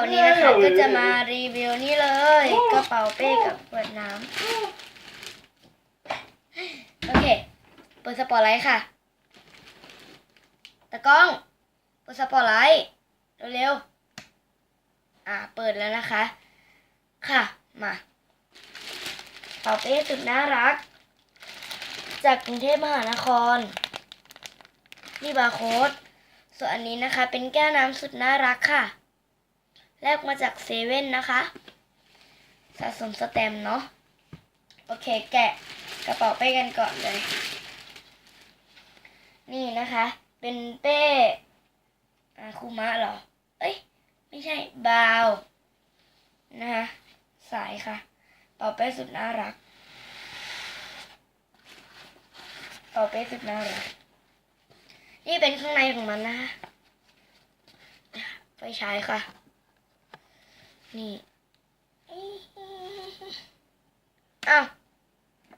วันนี้นะคะก็จะมารีวิวนี่เลยกระเป๋าเป้กับขวดน้ำโอเคเปิดสปอตไลท์ค่ะตะกล้องเปิดสปอตไลท์เร็วๆอ่าเปิดแล้วนะคะ ค่ะมากระเป๋าเป้สุดน่ารัก จากกรุงเทพมหานครนี่บาร์โค้ดส่วนอันนี้นะคะ เป็นแก้วน้ำสุดน่ารักค่ะ แลกมาจากเซเว่นนะคะ สะสมสแตมเนาะ โอเคแกะกระเป๋าเป้กันก่อนเลย นี่นะคะ เป็นเป้อคูมะเหรอ เอ้ย ไม่ใช่ บาว นะคะสายค่ะ เป่าเป้สุดน่ารัก เป่าเป้สุดน่ารัก นี่เป็นข้างในของมันนะคะไฟฉายค่ะ นี่อ้าว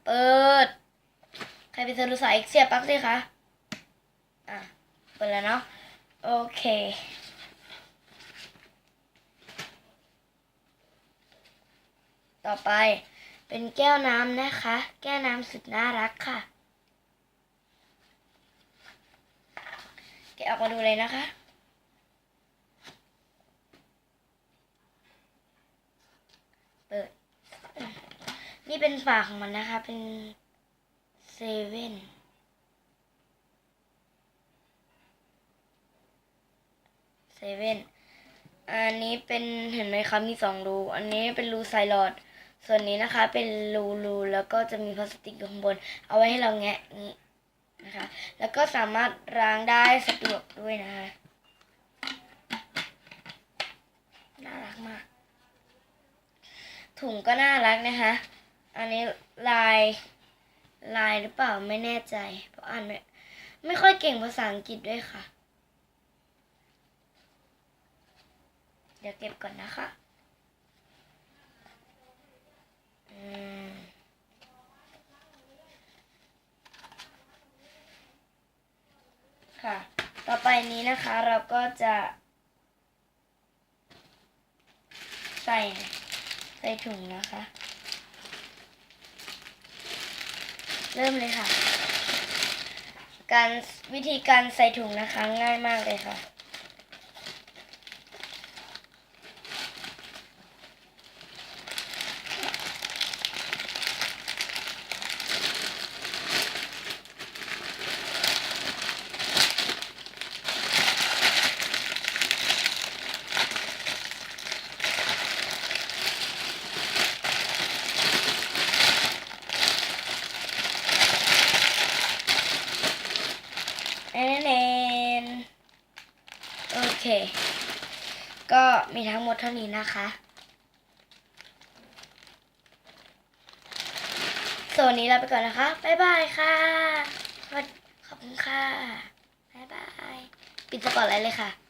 เปิด ใครเป็นเซอร์สายเสียบปลั๊กสิคะ อะ เปิดแล้วเนาะ โอเค ต่อไปเป็นแก้วน้ำนะคะ แก้วน้ำสุดน่ารักค่ะ แกะออกมาดูเลยนะคะ เปิด นี่เป็นฝาของมันนะคะ เป็นเซเว่นเซเว่นอันนี้เป็นเห็นไหมคะมีสองรู อันนี้เป็นรูไซลอด ส่วนนี้นะคะ เป็นรูรูแล้วก็จะมีพลาสติกอยู่ข้างบน เอาไว้ให้เราแงะนี้นะคะ แล้วก็สามารถล้างได้สะดวกด้วยนะคะ น่ารักมาก ถุงก็น่ารักนะคะ อันนี้ลายลายหรือเปล่าไม่แน่ใจ เพราะอ่านไม่ไม่ค่อยเก่งภาษาอังกฤษด้วยค่ะ เดี๋ยวเก็บก่อนนะคะค่ะ ต่อไปนี้นะคะเราก็จะ ใส่ ใส่ถุงนะคะ เริ่มเลยค่ะ การวิธีการใส่ถุงนะคะง่ายมากเลยค่ะ เอ็นเอ็นโอเค ก็มีทั้งหมดเท่านี้นะคะ ส่วนนี้ลาไปก่อนนะคะ บ๊ายบายค่ะ ขอบคุณค่ะ บ๊ายบาย ปิดสปอตไลท์เลยค่ะ